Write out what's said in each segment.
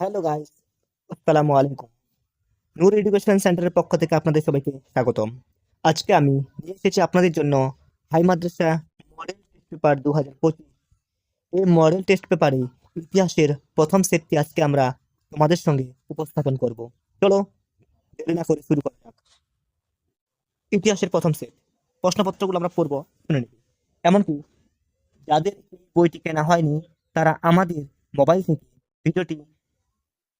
Hello guys আসসালামু আলাইকুম নূর education সেন্টারের পক্ষ থেকে আপনাদের সবাইকে স্বাগতম। আজকে আমি নিয়ে এসেছি আপনাদের জন্য হাই মাদ্রাসা মডেল টেস্ট পেপার দু হাজার পঁচিশ। এই মডেল টেস্ট পেপারে ইতিহাসের প্রথম সেটটি আজকে আমরা তোমাদের সঙ্গে উপস্থাপন করব। চলো, দেরি না করে শুরু করা যাক। ইতিহাসের প্রথম সেট। প্রশ্নপত্রগুলো আমরা পড়ব, শুনে নিবি। এমনকি যাদের বইটি কেনা হয়নি, তারা আমাদের মোবাইল থেকে ভিডিওটি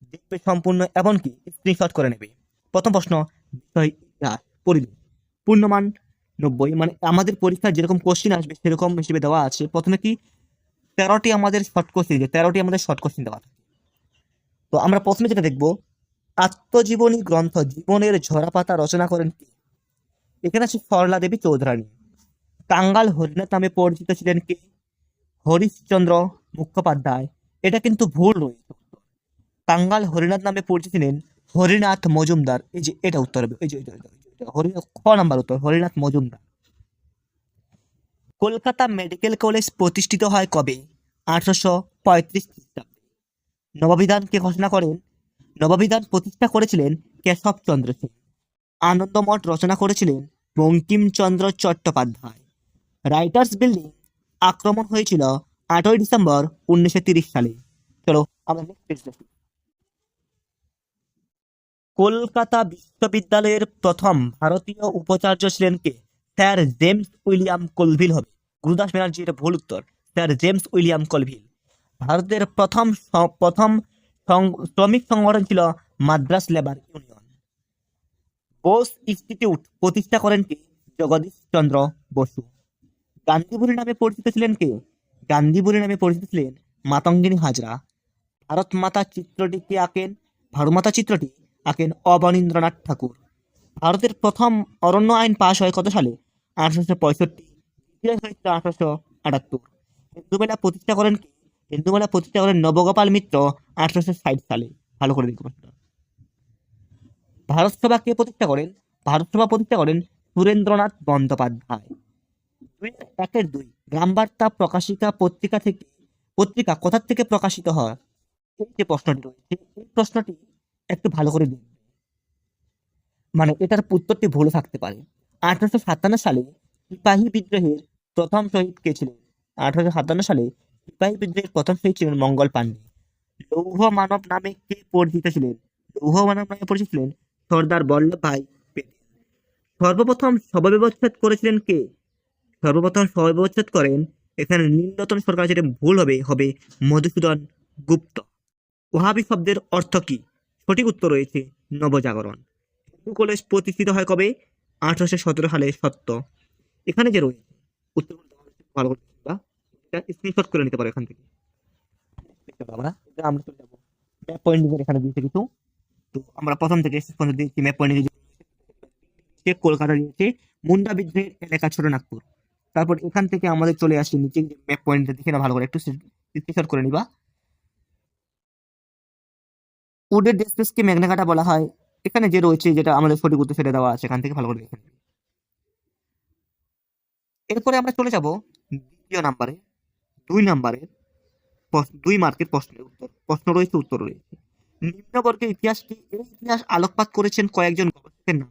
দেখবে সম্পূর্ণ, এমনকি স্ক্রিনশট করে নেবে। প্রথম প্রশ্ন, বিষয় ইতিহাস পরিবেশ পূর্ণমান নব্বই মানে আমাদের পরীক্ষায় যেরকম কোশ্চিন আসবে, সেরকম হিসেবে দেওয়া আছে। প্রথমে কি? তেরোটি আমাদের শর্ট কোশ্চিন তেরোটি আমাদের শর্ট কোশ্চিন দেওয়া থাকে। তো আমরা প্রথমে যেটা দেখব, আত্মজীবনী গ্রন্থ জীবনের ঝরাপাতা রচনা করেন কে? এখানে আছে সরলা দেবী চৌধুরানী। টাঙ্গাল হরিনাথ নামে পরিচিত ছিলেন কে? হরিশচন্দ্র মুখোপাধ্যায়। এটা কিন্তু ভুল রয়েছে। টাঙ্গাল হরিনাথ নামে পরিচিত ছিলেন হরিনাথ মজুমদার। এই যে এটা উত্তর হবে, এই যে হরিনাথ খ নাম্বার উত্তর? হরিনাথ মজুমদার। কলকাতা মেডিকেল কলেজ প্রতিষ্ঠিত হয় কবে? আঠারোশো পঁয়ত্রিশ খ্রিস্টাব্দে। নববিধানকে ঘোষণা করেন, নববিধান প্রতিষ্ঠা করেছিলেন কেশবচন্দ্র সেন। আনন্দমঠ রচনা করেছিলেন বঙ্কিমচন্দ্র চট্টোপাধ্যায়। রাইটার্স বিল্ডিং আক্রমণ হয়েছিল আটই ডিসেম্বর উনিশশো তিরিশ সালে। চলো আমরা নেক্সট দেখি। কলকাতা বিশ্ববিদ্যালয়ের প্রথম ভারতীয় উপাচার্য ছিলেন কে? স্যার জেমস উইলিয়াম কলভিল হবে। গুরুদাস ব্যানার্জি এটা ভুল উত্তর, স্যার জেমস উইলিয়াম কলভিল। ভারতের প্রথম প্রথম শ্রমিক সংগঠন ছিল Madras labour union. Bose institute প্রতিষ্ঠা করেন কে? জগদীশ চন্দ্র বসু। গান্ধীবুড়ি নামে পরিচিত ছিলেন কে? গান্ধীবুড়ি নামে পরিচিত ছিলেন মাতঙ্গিনী হাজরা। ভারত মাতা চিত্রটি কে আঁকেন, ভারত মাতা চিত্রটি আঁকেন অবনীন্দ্রনাথ ঠাকুর। ভারতের প্রথম অরণ্য আইন পাশ হয় কত সালে? আঠারোশো পঁয়ষট্টি। হয়েছিল আঠারোশো আটাত্তর। হিন্দু মেলা প্রতিষ্ঠা করেন কি? হিন্দু মেলা প্রতিষ্ঠা করেন নবগোপাল মিত্র আঠারোশো ষাট সালে। ভালো করে দেখব ভারত সভা কে প্রতিষ্ঠা করেন? ভারত সভা প্রতিষ্ঠা করেন সুরেন্দ্রনাথ বন্দ্যোপাধ্যায়। দুই একের দুই গ্রামবার্তা প্রকাশিকা পত্রিকা থেকে পত্রিকা কোথার থেকে প্রকাশিত হয়? এই যে প্রশ্নটি রয়েছে, এই প্রশ্নটি একটু ভালো করে দিন মানে এটার উত্তরটি ভুল থাকতে পারে। আঠারোশো সাতান্ন সালে সিপাহী বিদ্রোহের প্রথম শহীদ কে ছিলেন? আঠারোশো সাতান্ন সালে সিপাহী বিদ্রোহের প্রথম শহীদ ছিলেন মঙ্গল পাণ্ডে লৌহ মানব নামে কে পরিচিত ছিলেন? লৌহ মানব নামে পরিচিত ছিলেন সর্দার বল্লভ ভাই পেটেল। সর্বপ্রথম শবব্যবচ্ছেদ করেছিলেন কে? সর্বপ্রথম শবব্যবচ্ছেদ করেন এখানে নীলরতন সরকার যেটা ভুল হবে হবে মধুসূদন গুপ্ত। ওহাবি শব্দের অর্থ কি? সঠিক উত্তর রয়েছে নবজাগরণ। হিন্দু কলেজ প্রতিষ্ঠিত হয় কবে? আঠারোশো সতেরো সালে সত্য। এখানে যে রয়েছে রয়েছে, ভালো স্ক্রিনশট করে নিতে পারো এখান থেকে। আমরা চলে যাব। ম্যাপ পয়েন্টিং এখানে দিয়েছে কিছু। তো আমরা প্রথম থেকে পর্যন্ত দিয়েছি ম্যাপ পয়েন্টিং সে কলকাতা দিয়েছে মুন্ডা বিদ্রোহের এলাকা ছোট নাগপুর। তারপর এখান থেকে আমাদের চলে আসছে নিচে ম্যাপ পয়েন্টটা দেখে না ভালো করে একটু স্ক্রিনশট করে নিবা। উডের ডেসপেসকে ম্যাগনাকাটা বলা হয়। এখানে যে রয়েছে, যেটা আমাদের সঠিক উত্তর সেটা দেওয়া আছে, এখান থেকে ভালো করে দেখে এরপরে আমরা চলে যাব দ্বিতীয় নাম্বারে, দুই নাম্বারে দুই মার্কের প্রশ্নের উত্তর। প্রশ্ন রয়েছে, উত্তর রয়েছে। নিম্নবর্গের ইতিহাসটি এই ইতিহাস আলোকপাত করেছেন কয়েকজন গবেষকের নাম।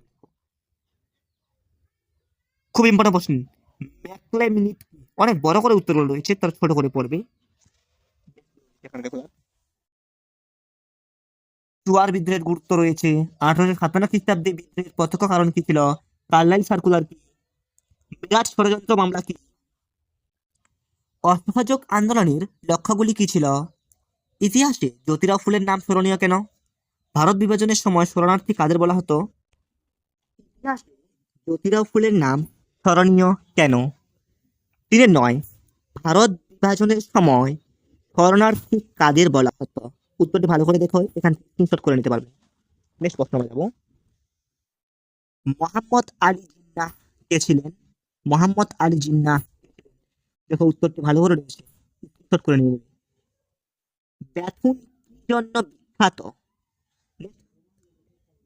খুব ইম্পর্টেন্ট প্রশ্ন। ম্যাকলেমিনিট অনেক বড় করে উত্তরগুলো রয়েছে, তার ছোট করে পড়বে। চুয়ার বিদ্রোহের গুরুত্ব রয়েছে। আঠারোশো সাতান্ন খ্রিস্টাব্দে বিদ্রোহের প্রত্যক্ষ কারণ কি ছিল? কার্লাইল সার্কুলার কি? বিরাট ষড়যন্ত্র মামলা কি? অসহযোগ আন্দোলনের লক্ষ্যগুলি কি ছিল? ইতিহাসে জ্যোতিরাও ফুলের নাম স্মরণীয় কেন? ভারত বিভাজনের সময় শরণার্থী কাদের বলা হতো? ইতিহাসে জ্যোতিরাও ফুলের নাম স্মরণীয় কেন? তিনের নয়, ভারত বিভাজনের সময় শরণার্থী কাদের বলা হতো? উত্তরটি ভালো করে দেখো, এখান স্ক্রিনশট করে নিতে পারবে। নেক্সট প্রশ্ন আমরা যাব। মোহাম্মদ আলী জিন্নাহ কে ছিলেন? মোহাম্মদ আলী জিন্নাহ দেখো উত্তরটি ভালো করে রয়েছে স্ক্রিনশট করে নিয়ে নেবে। ব্যাথুন জন্য বিখ্যাত?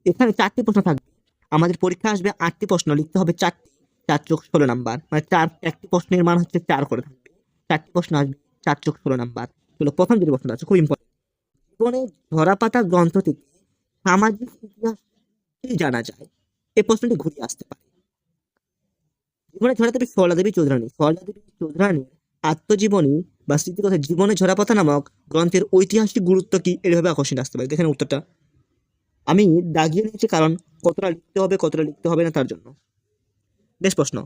এখানে চারটি প্রশ্ন থাকবে। আমাদের পরীক্ষা আসবে, আটটি প্রশ্ন লিখতে হবে, চারটি। চার চোখ ষোলো নাম্বার মানে চার, একটি প্রশ্নের মান হচ্ছে চার করে থাকবে। চারটি প্রশ্ন আসবে, চার চোখ ষোলো নাম্বার। চলো প্রথম যে প্রশ্নটা আছে, খুব ইম্পর্টেন্ট জীবনের ঝরাপাতা গ্রন্থ থেকে সামাজিক ইতিহাস জানা যায়? এই প্রশ্নটি ঘুরে আসতে পারে। জীবনে ঝরা দেবী সরলা দেবী চৌধুরানী। সরলা দেবী চৌধুরানীর আত্মজীবনী বা স্মৃতিকথা জীবনে ঝরাপাতা নামক গ্রন্থের ঐতিহাসিক গুরুত্ব কি এভাবে আকর্ষণ আসতে পারে? দেখেন উত্তরটা। আমি দাগিয়ে নিয়েছি কারণ কতটা লিখতে হবে, কতটা লিখতে হবে না তার জন্য। নেক্সট প্রশ্ন।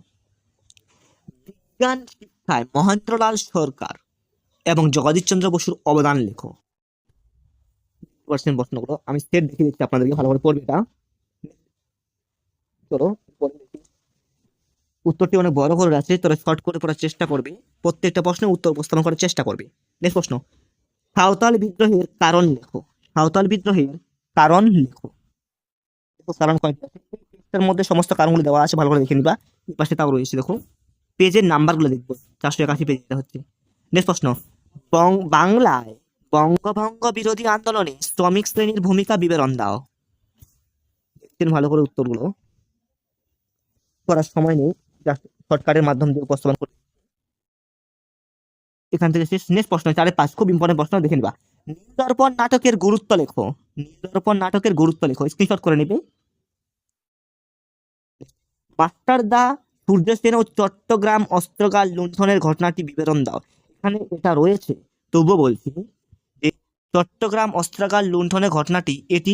বিজ্ঞান শিক্ষায় মহেন্দ্রলাল সরকার এবং জগদীশচন্দ্র বসুর অবদান লেখো। পার্সেন্ট প্রশ্নগুলো আমি সেট দেখিয়ে দিচ্ছি আপনাদেরকে, ভালো করে পড়বে এটা। চলো উত্তরটি অনেক বড় করে আছে, তোরা শর্ট করে পড়ার চেষ্টা করবে। প্রত্যেকটা প্রশ্নের উত্তর উপস্থাপন করার চেষ্টা করবে। নেক্সট প্রশ্ন। সাঁওতাল বিদ্রোহের কারণ লেখো। সাঁওতাল বিদ্রোহের কারণ লেখো। কারণ আছে? মধ্যে সমস্ত কারণগুলো দেওয়া আছে, ভালো করে দেখে নিবা। এই পাশে তাও রয়েছে, দেখো। পেজের নাম্বারগুলো দেখব। চারশো একাশি পেজ হচ্ছে। নেক্সট প্রশ্ন। বাংলায় বঙ্গভঙ্গ বিরোধী আন্দোলনে শ্রমিক শ্রেণির ভূমিকা বিবরণ দাও। দেখছেন ভালো করে উত্তরগুলো। করার সময় নেই শর্টকাটের মাধ্যম দিয়ে উপস্থাপন করি। এখান থেকে শেষ নেক্সট প্রশ্ন, চারে পাঁচ, খুব ইম্পর্টেন্ট প্রশ্ন, দেখে নিবা। নীলদর্পণ নাটকের গুরুত্ব লেখো। নীলদর্পণ নাটকের গুরুত্ব লেখো। স্ক্রিনশট করে নিবে। মাস্টার দা সূর্য সেন ও চট্টগ্রাম অস্ত্রগার লুণ্ঠনের ঘটনাটি বিবরণ দাও। এখানে এটা রয়েছে, তবুও বলছি চট্টগ্রাম অস্ত্রাগার লুণ্ঠনের ঘটনাটি, এটি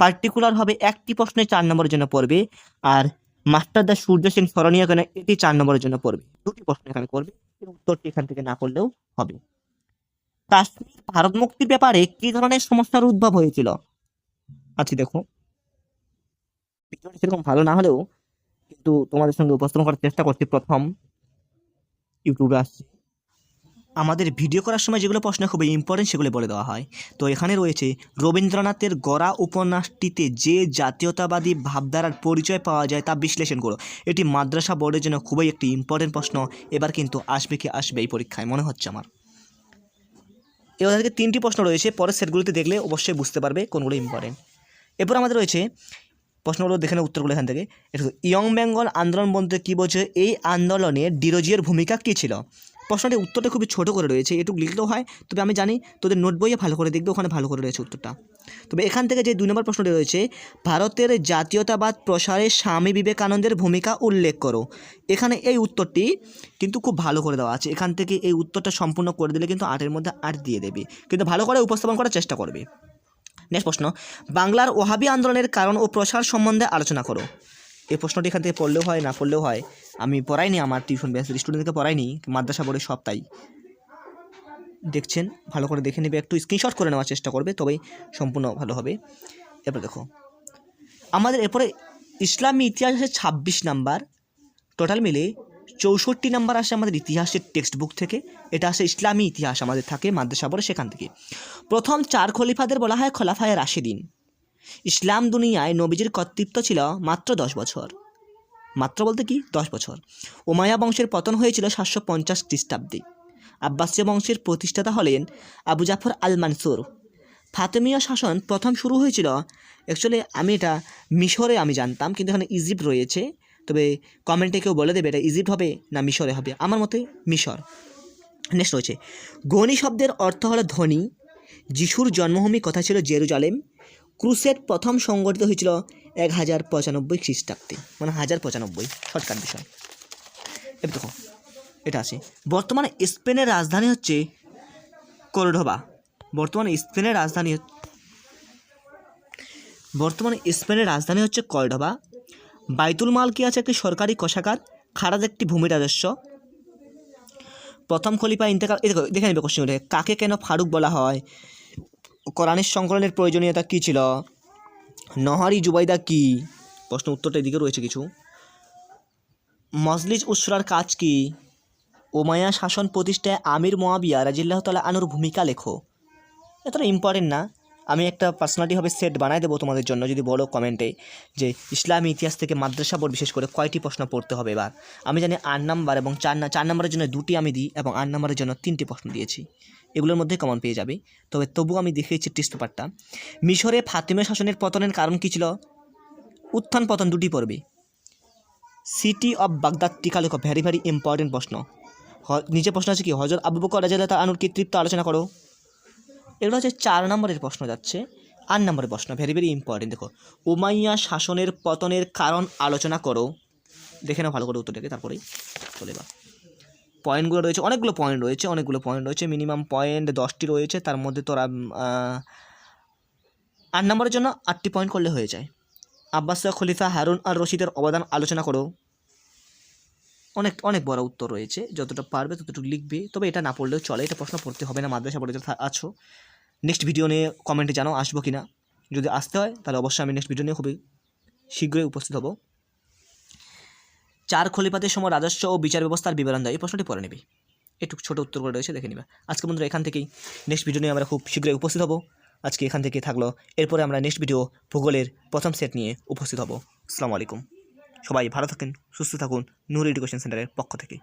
পার্টিকুলারভাবে একটি প্রশ্নে চার নম্বরের জন্য পড়বে, আর মাস্টার দা সূর্য সেন স্মরণীয় কেন, এটি চার নম্বরের জন্য পড়বে। দুটি প্রশ্ন এখানে করবে, এর উত্তরটি এখান থেকে না করলেও হবে। কাশ্মীর ভারত মুক্তির ব্যাপারে কি ধরনের সমস্যার উদ্ভব হয়েছিল? আচ্ছা দেখো। সেরকম ভালো না হলেও কিন্তু তোমাদের সঙ্গে উপস্থাপন করার চেষ্টা করছি প্রথম। ইউটিউবে আসছি। আমাদের ভিডিও করার সময় যেগুলো প্রশ্ন খুবই ইম্পর্টেন্ট সেগুলো বলে দেওয়া হয়। তো এখানে রয়েছে, রবীন্দ্রনাথের গড়া উপন্যাসটিতে যে জাতীয়তাবাদী ভাবধারার পরিচয় পাওয়া যায় তা বিশ্লেষণ করো। এটি মাদ্রাসা বোর্ডের জন্য খুবই একটি ইম্পর্টেন্ট প্রশ্ন, এবার কিন্তু আসবে কি আসবে এই পরীক্ষায়, মনে হচ্ছে আমার। এবার থেকে তিনটি প্রশ্ন রয়েছে, পরের সেটগুলিতে দেখলে অবশ্যই বুঝতে পারবে কোনগুলো ইম্পর্টেন্ট এরপর আমাদের রয়েছে, প্রশ্নগুলো দেখে নেব উত্তরগুলো এখান থেকে। ইয়ং বেঙ্গল আন্দোলন বলতে কী বলছে এই আন্দোলনে ডিরোজিয়ার ভূমিকা কী ছিল? প্রশ্নটির উত্তরটা খুবই ছোট করে রয়েছে, এটুকু লিখলেও হয়। তবে আমি জানি তোদের নোট বইয়ে ভালো করে দেখবে, ওখানে ভালো করে রয়েছে উত্তরটা। তবে এখান থেকে যে দুই নম্বর প্রশ্নটি রয়েছে, ভারতের জাতীয়তাবাদ প্রসারে স্বামী বিবেকানন্দের ভূমিকা উল্লেখ করো। এখানে এই উত্তরটি কিন্তু খুব ভালো করে দেওয়া আছে। এখান থেকে এই উত্তরটা সম্পূর্ণ করে দিলে কিন্তু আটের মধ্যে আট দিয়ে দেবে। কিন্তু ভালো করে উপস্থাপন করার চেষ্টা করবে। নেক্সট প্রশ্ন, বাংলার ওহাবি আন্দোলনের কারণ ও প্রসার সম্বন্ধে আলোচনা করো। এই প্রশ্নটি এখান থেকে পড়লেও হয়, না পড়লেও হয়। আমি পড়াইনি আমার টিউশন ব্যাচের স্টুডেন্টকে পড়াইনি, মাদ্রাসা বোর্ডের সব তাই। দেখছেন, ভালো করে দেখে নেবে, একটু স্ক্রিনশট করে নেওয়ার চেষ্টা করবে, তবেই সম্পূর্ণ ভালো হবে। এরপর দেখো, আমাদের এরপরে ইসলামী ইতিহাস আছে ছাব্বিশ নাম্বার টোটাল মিলে চৌষট্টি নাম্বার আসে আমাদের ইতিহাসের টেক্সট বুক থেকে, এটা আসে ইসলামী ইতিহাস আমাদের থাকে মাদ্রাসা পড়ে সেখান থেকে। প্রথম চার খলিফাদের বলা হয় খলাফায় রাশিদিন। ইসলাম দুনিয়ায় নবীজির কর্তৃত্ব ছিল মাত্র দশ বছর। মাত্র বলতে কি? দশ বছর। ওমায়া বংশের পতন হয়েছিল সাতশো পঞ্চাশ খ্রিস্টাব্দে। আব্বাসীয় বংশের প্রতিষ্ঠাতা হলেন আবু জাফর আল মানসুর ফাতেমীয় শাসন প্রথম শুরু হয়েছিল অ্যাকচুয়ালি আমি এটা মিশরে আমি জানতাম, কিন্তু এখানে ইজিপ্ট রয়েছে। তবে কমেন্টে কেউ বলে দেবে এটা ইজিপ্ট হবে না মিশরে হবে। আমার মতে মিশর। নেক্সট রয়েছে। গণি শব্দের অর্থ হলো ধনী যিশুর জন্মভূমি কথা ছিল জেরুজালেম। ক্রুসেড প্রথম সংগঠিত হয়েছিল এক হাজার পঁচানব্বই খ্রিস্টাব্দে মানে হাজার পঁচানব্বই, শর্টকাট বিষয়। এবার দেখো, এটা আছে। বর্তমানে স্পেনের রাজধানী হচ্ছে কোর্ডোবা বর্তমানে স্পেনের রাজধানী বর্তমানে স্পেনের রাজধানী হচ্ছে কর্ডোবা বাইতুল মাল কি আছে? একটি সরকারি কোষাগার। খারাজ একটি ভূমি রাজস্ব। প্রথম খলিফা ইন্তেকাল দেখে নেবে কোশ্চেন কাকে কেন ফারুক বলা হয়? কোরআনের সংকলনের প্রয়োজনীয়তা কী ছিল? নহারি জুবাইদা কি? প্রশ্ন উত্তরটা এদিকে রয়েছে কিছু। মজলিস উসরার কাজ কি? ওমায়া শাসন প্রতিষ্ঠায় আমির মোয়াবিয়া রাজিল্লাহ তালা আনুর ভূমিকা লেখো। এতটা ইম্পর্টেন্ট না। আমি একটা পার্সোনালিটিভাবে সেট বানাই দেবো তোমাদের জন্য, যদি বলো কমেন্টে যে ইসলামী ইতিহাস থেকে মাদ্রাসা বোর্ড বিশেষ করে কয়টি প্রশ্ন পড়তে হবে এবার? আমি জানি আট নাম্বার এবং চার চার নম্বরের জন্য দুটি আমি দিই এবং আট নাম্বারের জন্য তিনটি প্রশ্ন দিয়েছি। এগুলোর মধ্যে কমন পেয়ে যাবে। তবে তবু আমি দেখিয়েছি টেস্ট পেপারটা মিশরে ফাতিমা শাসনের পতনের কারণ কী ছিল? উত্থান পতন দুটি পড়বে সিটি অফ বাগদাদ টিকা লেখো ভ্যারি ভ্যারি ইম্পর্টেন্ট প্রশ্ন। নিচে প্রশ্ন আছে কি? হজর আবু বকর রাজা তার আনুর কৃতিত্ব আলোচনা করো? এগুলো হচ্ছে চার নম্বরের প্রশ্ন যাচ্ছে। আট নম্বরের প্রশ্ন ভেরি ভেরি ইম্পর্টেন্ট দেখো, উমাইয়া শাসনের পতনের কারণ আলোচনা করো। দেখে নাও ভালো করে উত্তরটাকে, তারপরেই চলে বা পয়েন্টগুলো রয়েছে, অনেকগুলো পয়েন্ট রয়েছে, অনেকগুলো পয়েন্ট রয়েছে মিনিমাম পয়েন্ট দশটি রয়েছে, তার মধ্যে তোরা আট নম্বরের জন্য আটটি পয়েন্ট করলে হয়ে যায়। আব্বাসিয়া খলিফা হারুন আর রশিদের অবদান আলোচনা করো। অনেক অনেক বড় উত্তর রয়েছে, যতটা পারবে ততটুকু লিখবে, তবে এটা না পড়লেও চলে, এটা প্রশ্ন পড়তে হবে না, মাদ্রাসা পড়ে আছো। নেক্সট ভিডিও নিয়ে কমেন্টে জানাও আসব কি না যদি আসতে হয়, তাহলে অবশ্যই আমি নেক্সট ভিডিও নিয়ে খুবই শীঘ্রই উপস্থিত হব। চার খলিফাতের সময় রাজস্ব ও বিচার ব্যবস্থার বিবরণ দেয় এই প্রশ্নটি পড়ে নিবি। একটু ছোটো উত্তর করে রয়েছে, দেখে নিবা। আজকে বন্ধুরা এখান থেকেই নেক্সট ভিডিও নিয়ে আমরা খুব শীঘ্রই উপস্থিত হব। আজকে এখান থেকে থাকল। এরপরে আমরা নেক্সট ভিডিও ভূগোলের প্রথম সেট নিয়ে উপস্থিত হব। আসসালামু আলাইকুম। সবাই ভালো থাকেন, সুস্থ থাকুন। নূর এডুকেশন সেন্টারের পক্ষ থেকে।